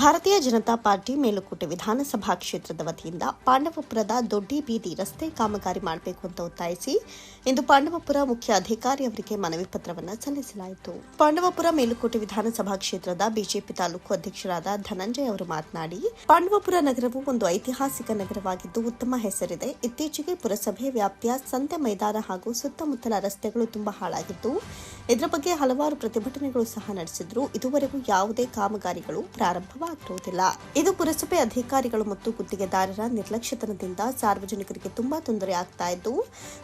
ಭಾರತೀಯ ಜನತಾ ಪಾರ್ಟಿ ಮೇಲುಕೋಟೆ ವಿಧಾನಸಭಾ ಕ್ಷೇತ್ರದ ವತಿಯಿಂದ ಪಾಂಡವಪುರದ ದೊಡ್ಡಿ ಬೀದಿ ರಸ್ತೆ ಕಾಮಗಾರಿ ಮಾಡಬೇಕು ಅಂತ ಒತ್ತಾಯಿಸಿ ಇಂದು ಪಾಂಡವಪುರ ಮುಖ್ಯ ಅಧಿಕಾರಿ ಅವರಿಗೆ ಮನವಿ ಪತ್ರವನ್ನು ಸಲ್ಲಿಸಲಾಯಿತು. ಪಾಂಡವಪುರ ಮೇಲುಕೋಟೆ ವಿಧಾನಸಭಾ ಕ್ಷೇತ್ರದ ಬಿಜೆಪಿ ತಾಲೂಕು ಅಧ್ಯಕ್ಷರಾದ ಧನಂಜಯ ಅವರು ಮಾತನಾಡಿ, ಪಾಂಡವಪುರ ನಗರವು ಒಂದು ಐತಿಹಾಸಿಕ ನಗರವಾಗಿದ್ದು ಉತ್ತಮ ಹೆಸರಿದೆ. ಇತ್ತೀಚೆಗೆ ಪುರಸಭೆ ವ್ಯಾಪ್ತಿಯ ಸಂತೆ ಮೈದಾನ ಹಾಗೂ ಸುತ್ತಮುತ್ತಲ ರಸ್ತೆಗಳು ತುಂಬಾ ಹಾಳಾಗಿದ್ದು, ಇದರ ಬಗ್ಗೆ ಹಲವಾರು ಪ್ರತಿಭಟನೆಗಳು ಸಹ ನಡೆಸಿದ್ರು. ಇದುವರೆಗೂ ಯಾವುದೇ ಕಾಮಗಾರಿಗಳು ಪ್ರಾರಂಭವಾಗಿರುವುದಿಲ್ಲ ಇದು ಪುರಸಭೆ ಅಧಿಕಾರಿಗಳು ಮತ್ತು ಗುತ್ತಿಗೆದಾರರ ನಿರ್ಲಕ್ಷ್ಯತನದಿಂದ ಸಾರ್ವಜನಿಕರಿಗೆ ತುಂಬಾ ತೊಂದರೆ ಆಗ್ತಾ ಇದ್ದು,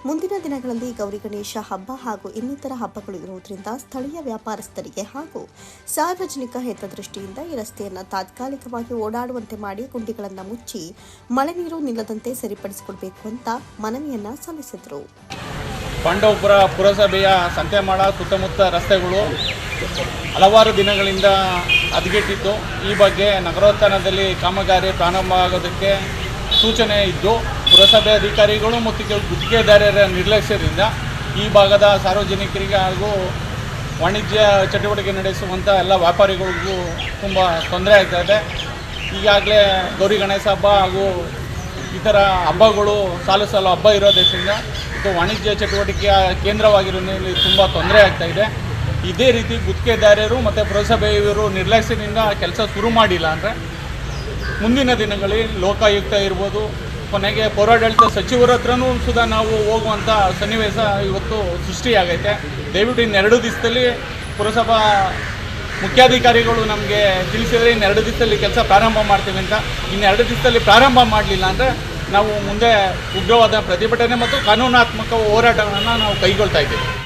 ಮುಂದಿನ ದಿನಗಳಲ್ಲಿ ಗೌರಿ ಗಣೇಶ ಹಬ್ಬ ಹಾಗೂ ಇನ್ನಿತರ ಹಬ್ಬಗಳು ಇರುವುದರಿಂದ ಸ್ಥಳೀಯ ವ್ಯಾಪಾರಸ್ಥರಿಗೆ ಹಾಗೂ ಸಾರ್ವಜನಿಕ ಹಿತದೃಷ್ಟಿಯಿಂದ ಈ ರಸ್ತೆಯನ್ನು ತಾತ್ಕಾಲಿಕವಾಗಿ ಓಡಾಡುವಂತೆ ಮಾಡಿ ಗುಂಡಿಗಳನ್ನು ಮುಚ್ಚಿ ಮಳೆ ನೀರು ನಿಲ್ಲದಂತೆ ಸರಿಪಡಿಸಿಕೊಡಬೇಕು ಅಂತ ಮನವಿಯನ್ನ ಸಲ್ಲಿಸಿದರು. ಪಾಂಡವಪುರ ಪುರಸಭೆಯ ಸಂತೆಮಾಳ ಸುತ್ತಮುತ್ತ ರಸ್ತೆಗಳು ಹಲವಾರು ದಿನಗಳಿಂದ ಹದಗೆಟ್ಟಿದ್ದು ಈ ಬಗ್ಗೆ ನಗರೋತ್ಥಾನದಲ್ಲಿ ಕಾಮಗಾರಿ ಪ್ರಾರಂಭ ಆಗೋದಕ್ಕೆ ಸೂಚನೆ ಇದ್ದು, ಪುರಸಭೆ ಅಧಿಕಾರಿಗಳು ಮತ್ತು ಕೆಲವು ಗುತ್ತಿಗೆದಾರರ ನಿರ್ಲಕ್ಷ್ಯದಿಂದ ಈ ಭಾಗದ ಸಾರ್ವಜನಿಕರಿಗೆ ಹಾಗೂ ವಾಣಿಜ್ಯ ಚಟುವಟಿಕೆ ನಡೆಸುವಂಥ ಎಲ್ಲ ವ್ಯಾಪಾರಿಗಳಿಗೂ ತುಂಬ ತೊಂದರೆ ಆಗ್ತಾ ಇದೆ. ಈಗಾಗಲೇ ಗೌರಿ ಗಣೇಶ ಹಬ್ಬ ಹಾಗೂ ಇತರ ಹಬ್ಬಗಳು ಸಾಲು ಸಾಲು ಹಬ್ಬ ಇರೋದ್ರಿಂದ ಇದು ವಾಣಿಜ್ಯ ಚಟುವಟಿಕೆಯ ಕೇಂದ್ರವಾಗಿರೋದ್ರಲ್ಲಿ ತುಂಬ ತೊಂದರೆ ಆಗ್ತಾ ಇದೆ. ಇದೇ ರೀತಿ ಗುತ್ತಿಗೆದಾರರು ಮತ್ತು ಪುರಸಭೆಯವರು ನಿರ್ಲಕ್ಷ್ಯದಿಂದ ಕೆಲಸ ಶುರು ಮಾಡಿಲ್ಲ ಅಂದರೆ ಮುಂದಿನ ದಿನಗಳಲ್ಲಿ ಲೋಕಾಯುಕ್ತ ಇರ್ಬೋದು, ಕೊನೆಗೆ ಪೌರಾಡಳಿತ ಸಚಿವರ ಹತ್ರನೂ ಸುಧಾ ನಾವು ಹೋಗುವಂಥ ಸನ್ನಿವೇಶ ಇವತ್ತು ಸೃಷ್ಟಿಯಾಗೈತೆ. ದಯವಿಟ್ಟು ಇನ್ನೆರಡು ದಿವಸದಲ್ಲಿ ಪುರಸಭಾ ಮುಖ್ಯಾಧಿಕಾರಿಗಳು ನಮಗೆ ತಿಳಿಸಿದರೆ ಇನ್ನೆರಡು ದಿವಸದಲ್ಲಿ ಕೆಲಸ ಪ್ರಾರಂಭ ಮಾಡ್ತೀವಿ ಅಂತ. ಇನ್ನೆರಡು ದಿವಸದಲ್ಲಿ ಪ್ರಾರಂಭ ಮಾಡಲಿಲ್ಲ ಅಂದರೆ ನಾವು ಮುಂದೆ ಉಗ್ರವಾದ ಪ್ರತಿಭಟನೆ ಮತ್ತು ಕಾನೂನಾತ್ಮಕ ಹೋರಾಟಗಳನ್ನು ನಾವು ಕೈಗೊಳ್ತಾ ಇದ್ದೀವಿ.